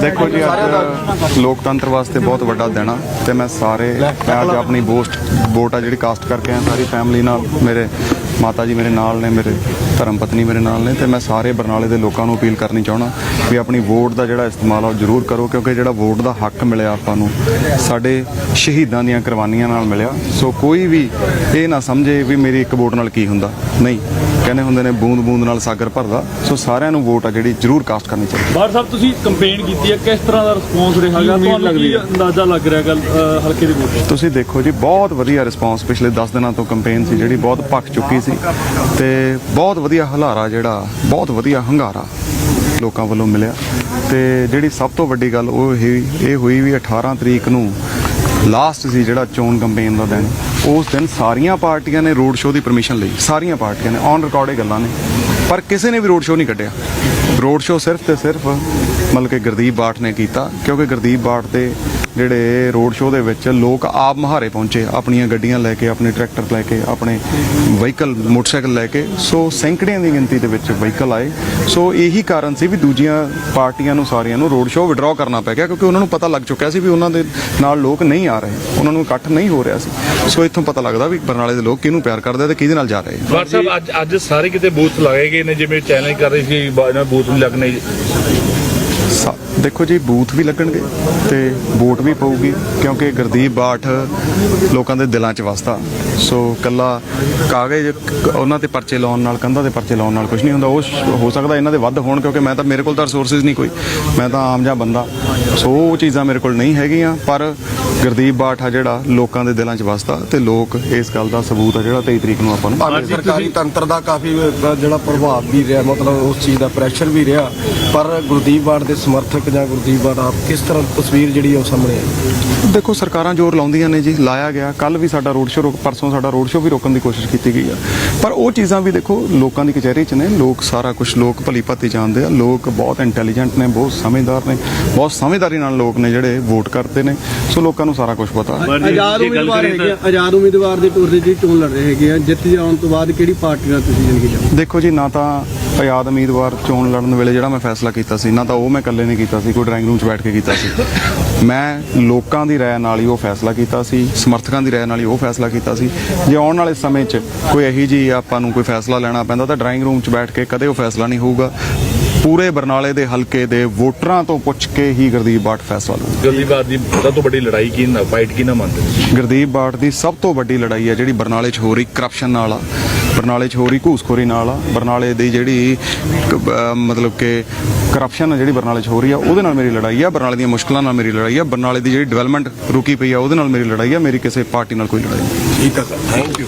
ਦੇਖੋ ਜੀ, ਅੱਜ ਲੋਕਤੰਤਰ ਵਾਸਤੇ ਬਹੁਤ ਵੱਡਾ ਦਿਨ ਆ ਤੇ ਮੈਂ ਸਾਰੇ, ਮੈਂ ਅੱਜ ਆਪਣੀ ਬੋਸਟ, ਵੋਟ ਆ ਜਿਹੜੀ ਕਾਸਟ ਕਰਕੇ ਆ ਸਾਰੀ ਫੈਮਿਲੀ ਨਾਲ, ਮੇਰੇ ਮਾਤਾ ਜੀ ਮੇਰੇ ਨਾਲ ਨੇ, ਮੇਰੇ ਧਰਮ ਪਤਨੀ ਮੇਰੇ ਨਾਲ ਨੇ ਤੇ ਮੈਂ ਸਾਰੇ ਬਰਨਾਲੇ ਦੇ ਲੋਕਾਂ ਨੂੰ ਅਪੀਲ ਕਰਨੀ ਚਾਹਣਾ ਵੀ ਆਪਣੀ ਵੋਟ ਦਾ ਜਿਹੜਾ ਇਸਤੇਮਾਲ ਆ ਉਹ ਜ਼ਰੂਰ ਕਰੋ ਕਿਉਂਕਿ ਜਿਹੜਾ ਵੋਟ ਦਾ ਹੱਕ ਮਿਲਿਆ ਆਪਾਂ ਨੂੰ, ਸਾਡੇ ਸ਼ਹੀਦਾਂ ਦੀਆਂ ਕੁਰਬਾਨੀਆਂ ਨਾਲ ਮਿਲਿਆ। ਸੋ ਕੋਈ ਵੀ ਇਹ ਨਾ ਸਮਝੇ ਵੀ ਮੇਰੀ ਇੱਕ ਵੋਟ ਨਾਲ ਕੀ ਹੁੰਦਾ। ਨਹੀਂ। ਕਹਿੰਦੇ ਹੁੰਦੇ ਨੇ ਬੂੰਦ ਬੂੰਦ ਨਾਲ ਸਾਗਰ ਭਰਦਾ। ਸੋ ਸਾਰਿਆਂ ਨੂੰ ਵੋਟ ਆ ਜਿਹੜੀ ਜ਼ਰੂਰ ਕਾਸਟ ਕਰਨੀ ਚਾਹੀਦੀ ਬਾਰ ਸਾਹਿਬ ਤੁਸੀਂ ਕੰਪੇਨ ਕੀਤੀ ਹੈ ਕਿਸ ਤਰ੍ਹਾਂ ਦਾ ਰਿਸਪੌਂਸ ਰਿਹਾਗਾ ਤੁਹਾਨੂੰ ਕੀ ਅੰਦਾਜ਼ਾ ਲੱਗ ਰਿਹਾ ਗੱਲ ਹਲਕੇ ਦੀ ਵੋਟ ਤੁਸੀਂ ਦੇਖੋ ਜੀ ਬਹੁਤ ਵਧੀਆ ਰਿਸਪਾਂਸ ਪਿਛਲੇ 10 ਦਿਨਾਂ ਤੋਂ ਕੈਂਪੇਨ ਸੀ ਜਿਹੜੀ ਬਹੁਤ ਭੱਖ ਚੁੱਕੀ ਸੀ ਤੇ ਬਹੁਤ ਵਧੀਆ ਹਲਾਰਾ ਜਿਹੜਾ ਬਹੁਤ ਵਧੀਆ ਹੰਗਾਰਾ ਲੋਕਾਂ ਵੱਲੋਂ ਮਿਲਿਆ। ਤੇ ਜਿਹੜੀ ਸਭ ਤੋਂ ਵੱਡੀ ਗੱਲ ਉਹ ਇਹ ਇਹ ਹੋਈ ਵੀ 18 ਤਰੀਕ ਨੂੰ ਲਾਸਟ ਸੀ ਜਿਹੜਾ ਚੋਣ ਕੰਪੇਨ ਦਾ ਦਿਨ, ਉਸ ਦਿਨ ਸਾਰੀਆਂ ਪਾਰਟੀਆਂ ਨੇ ਰੋਡ ਸ਼ੋਅ ਦੀ ਪਰਮਿਸ਼ਨ ਲਈ, ਸਾਰੀਆਂ ਪਾਰਟੀਆਂ ਨੇ ਔਨ ਰਿਕਾਰਡ ਇਹ ਗੱਲਾਂ ਨੇ। ਪਰ ਕਿਸੇ ਨੇ ਵੀ ਰੋਡ ਸ਼ੋਅ ਨਹੀਂ ਕੱਢਿਆ। ਰੋਡ ਸ਼ੋਅ ਸਿਰਫ ਤੇ ਸਿਰਫ ਮਤਲਬ ਕਿ ਗੁਰਦੀਪ ਬਾਠ ਨੇ ਕੀਤਾ, ਕਿਉਂਕਿ ਗੁਰਦੀਪ ਬਾਠ ਦੇ ਜਿਹੜੇ ਰੋਡ ਸ਼ੋਅ ਦੇ ਵਿੱਚ ਲੋਕ ਆਪ ਮਹਾਰੇ ਪਹੁੰਚੇ, ਆਪਣੀਆਂ ਗੱਡੀਆਂ ਲੈ ਕੇ, ਆਪਣੇ ਟਰੈਕਟਰ ਲੈ ਕੇ, ਆਪਣੇ ਵਹੀਕਲ, ਮੋਟਰਸਾਈਕਲ ਲੈ ਕੇ। ਸੋ ਸੈਂਕੜਿਆਂ ਦੀ ਗਿਣਤੀ ਦੇ ਵਿੱਚ ਵਹੀਕਲ ਆਏ। ਸੋ ਇਹੀ ਕਾਰਨ ਸੀ ਵੀ ਦੂਜੀਆਂ ਪਾਰਟੀਆਂ ਨੂੰ ਸਾਰੀਆਂ ਨੂੰ ਰੋਡ ਸ਼ੋਅ ਵਿਡਰਾਅ ਕਰਨਾ ਪੈ ਗਿਆ, ਕਿਉਂਕਿ ਉਹਨਾਂ ਨੂੰ ਪਤਾ ਲੱਗ ਚੁੱਕਿਆ ਸੀ ਵੀ ਉਹਨਾਂ ਦੇ ਨਾਲ ਲੋਕ ਨਹੀਂ ਆ ਰਹੇ। ਉਹਨਾਂ ਨੂੰ ਇਕੱਠ ਨਹੀਂ ਹੋ ਰਿਹਾ ਸੀ। ਸੋ ਇੱਥੋਂ ਪਤਾ ਲੱਗਦਾ ਵੀ ਬਰਨਾਲੇ ਦੇ ਲੋਕ ਕਿਹਨੂੰ ਪਿਆਰ ਕਰਦੇ ਆ ਤੇ ਕਿਹਦੇ ਨਾਲ ਜਾ ਰਹੇ ਆ। WhatsApp ਅੱਜ ਅੱਜ ਸਾਰੇ ਕਿਤੇ ਬੂਥ ਲਗਾਏ ਗਏ ਨੇ, ਜਿਵੇਂ ਚੈਲੰਜ ਕਰ ਰਹੇ ਸੀ ਬਾ- ਬੂਥ ਨਹੀਂ ਲੱਗਣੇ। ਸਾ- ਦੇਖੋ ਜੀ, ਬੂਥ ਵੀ ਲੱਗਣਗੇ ਤੇ ਵੋਟ ਵੀ ਪਊਗੀ ਕਿਉਂਕਿ ਗੁਰਦੀਪ ਬਾਠ ਲੋਕਾਂ ਦੇ ਦਿਲਾਂ 'ਚ ਵਸਦਾ। ਸੋ ਕੱਲਾ ਕਾਗਜ਼ ਉਹਨਾਂ ਤੇ ਪਰਚੇ ਲਾਉਣ ਨਾਲ ਕੰਧਾਂ ਦੇ ਪਰਚੇ ਲਾਉਣ ਨਾਲ ਕੁਝ ਨਹੀਂ ਹੁੰਦਾ। ਉਹ ਹੋ ਸਕਦਾ ਇਹਨਾਂ ਦੇ ਵੱਧ ਹੋਣ ਕਿਉਂਕਿ ਮੈਂ ਤਾਂ ਮੇਰੇ ਕੋਲ ਤਾਂ ਰਿਸੋਰਸਸ ਨਹੀਂ ਕੋਈ। ਮੈਂ ਤਾਂ ਆਮ ਜਿਹਾ ਬੰਦਾ। ਸੋ ਉਹ ਚੀਜ਼ਾਂ ਮੇਰੇ ਕੋਲ ਨਹੀਂ ਹੈਗੀਆਂ ਪਰ ਗੁਰਦੀਪ ਬਾਠ ਆ ਜਿਹੜਾ ਲੋਕਾਂ ਦੇ ਦਿਲਾਂ 'ਚ ਵਸਦਾ ਤੇ ਲੋਕ ਇਸ ਗੱਲ ਦਾ ਸਬੂਤ ਆ ਜਿਹੜਾ 23 ਤਰੀਕ ਨੂੰ ਆਪਾਂ ਨੂੰ ਭਾਵੇਂ ਸਰਕਾਰੀ ਤੰਤਰ ਦਾ ਕਾਫੀ ਜਿਹੜਾ ਪ੍ਰਭਾਵ ਵੀ ਰਿਹਾ ਮਤਲਬ ਉਸ ਚੀਜ਼ ਦਾ ਪ੍ਰੈਸ਼ਰ ਵੀ ਰਿਹਾ। ਪਰ ਗੁਰਦੀਪ ਬਾੜ ਦੇ ਸਮਰਥਕ ਜਾਂ ਗੁਰਦੀਪ ਬਾੜ ਆਪ ਕਿਸ ਤਰ੍ਹਾਂ ਤਸਵੀਰ ਜਿਹੜੀ ਉਹ ਸਾਹਮਣੇ ਆਈ? ਦੇਖੋ ਸਰਕਾਰਾਂ ਜ਼ੋਰ ਲਾਉਂਦੀਆਂ ਨੇ ਜੀ ਲਾਇਆ ਗਿਆ। ਕੱਲ ਵੀ ਸਾਡਾ ਰੋਡ ਸ਼ੋਅ ਰੋਕ ਪਰਸੋਂ ਸਾਡਾ ਰੋਡ ਸ਼ੋਅ ਵੀ ਰੋਕਣ ਦੀ ਕੋਸ਼ਿਸ਼ ਕੀਤੀ ਗਈ ਆ। ਪਰ ਉਹ ਚੀਜ਼ਾਂ ਵੀ ਦੇਖੋ ਲੋਕਾਂ ਦੀ ਕਚਹਿਰੀ 'ਚ ਨੇ। ਲੋਕ ਸਾਰਾ ਕੁਝ ਲੋਕ ਭਲੀ ਭਾਤੀ ਜਾਣਦੇ ਆ। ਲੋਕ ਬਹੁਤ ਇੰਟੈਲੀਜੈਂਟ ਨੇ ਬਹੁਤ ਸਮਝਦਾਰ ਨੇ। ਬਹੁਤ ਸਮਝਦਾਰੀ ਨਾਲ ਲੋਕ ਨੇ ਜਿਹੜੇ ਵੋਟ ਕਰਦੇ ਨੇ। ਸੋ ਲੋਕਾਂ ਨੂੰ ਸਾਰਾ ਕੁਝ ਪਤਾ। ਆਜ਼ਾਦ ਉਮੀਦਵਾਰ ਹੈਗੇ ਆ, ਆਜ਼ਾਦ ਉਮੀਦਵਾਰ ਦੇ ਤੌਰ ਤੇ ਜੀ ਚੋਣ ਲੜ ਰਹੇ ਹੈਗੇ ਆ। ਜਿੱਤ ਜਾਣ ਤੋਂ ਬਾਅਦ ਕਿਹੜੀ ਪਾਰਟੀ ਨਾਲ ਤੁਸੀਂ ਜ਼ਿੰਦਗੀ ਜਾਓ ਦੇਖੋ ਜੀ ਨਾ ਤਾਂ ਆਜ਼ਾਦ ਉਮੀਦਵਾਰ ਚੋਣ ਲੜਨ ਵੇਲੇ ਜਿਹੜਾ ਮੈਂ ਫੈਸਲਾ ਕੀਤਾ ਸੀ ਨਾ ਤਾਂ ਉਹ ਮੈਂ ਇਕੱਲੇ ਨੇ ਕੀਤਾ ਸੀ ਕੋਈ ਡਰਾਇੰਗ ਰੂਮ 'ਚ ਬੈਠ ਕੇ ਕੀਤਾ ਸੀ। ਮੈਂ ਲੋਕਾਂ ਦੀ ਰਾਏ ਨਾਲ ਹੀ ਉਹ ਫੈਸਲਾ ਕੀਤਾ ਸੀ ਸਮਰਥਕਾਂ ਦੀ ਰਾਏ ਨਾਲ ਹੀ ਉਹ ਫੈਸਲਾ ਕੀਤਾ ਸੀ। ਜੇ ਆਉਣ ਵਾਲੇ ਸਮੇਂ 'ਚ ਕੋਈ ਇਹੀ ਜੀ ਆਪਾਂ ਨੂੰ ਕੋਈ ਫੈਸਲਾ ਲੈਣਾ ਪੈਂਦਾ ਤਾਂ ਡਰਾਇੰਗ ਰੂਮ 'ਚ ਬੈਠ ਕੇ ਕਦੇ ਉਹ ਫੈਸਲਾ ਨਹੀਂ ਹੋਊਗਾ। ਪੂਰੇ ਬਰਨਾਲੇ ਦੇ ਹਲਕੇ ਦੇ ਵੋਟਰਾਂ ਤੋਂ ਪੁੱਛ ਕੇ ਹੀ ਗੁਰਦੀਪ ਬਾਠ ਫੈਸਲਾ ਲਊ ਗਲਦੀਬਾਦ ਦੀ ਸਭ ਤੋਂ ਵੱਡੀ ਲੜਾਈ ਕੀ ਨਾ ਫਾਈਟ ਕੀ ਨਾ ਮੰਨਦੇ? ਗੁਰਦੀਪ ਬਾਠ ਦੀ ਸਭ ਤੋਂ ਵੱਡੀ ਲੜਾਈ ਹੈ ਜਿਹੜੀ ਬਰਨਾਲੇ 'ਚ ਹੋ ਰਹੀ ਕਰਪਸ਼ਨ ਨਾਲ ਆ। ਬਰਨਾਲੇ 'ਚ ਹੋ ਰਹੀ ਘੂਸਖੋਰੀ ਨਾਲ ਆ। ਬਰਨਾਲੇ ਦੀ ਜਿਹੜੀ ਮਤਲਬ ਕਿ ਕਰਪਸ਼ਨ ਜਿਹੜੀ ਬਰਨਾਲੇ 'ਚ ਹੋ ਰਹੀ ਆ, ਉਹਦੇ ਨਾਲ ਮੇਰੀ ਲੜਾਈ ਆ। ਬਰਨਾਲੇ ਦੀਆਂ ਮੁਸ਼ਕਲਾਂ ਨਾਲ ਮੇਰੀ ਲੜਾਈ ਆ। ਬਰਨਾਲੇ ਦੀ ਜਿਹੜੀ ਡਿਵੈਲਪਮੈਂਟ ਰੁਕੀ ਪਈ ਆ, ਉਹਦੇ ਨਾਲ ਮੇਰੀ ਲੜਾਈ ਆ। ਮੇਰੀ ਕਿਸੇ ਪਾਰਟੀ ਨਾਲ ਕੋਈ ਲੜਾਈ ਨਹੀਂ। ਠੀਕ ਆ ਸਰ। Thank you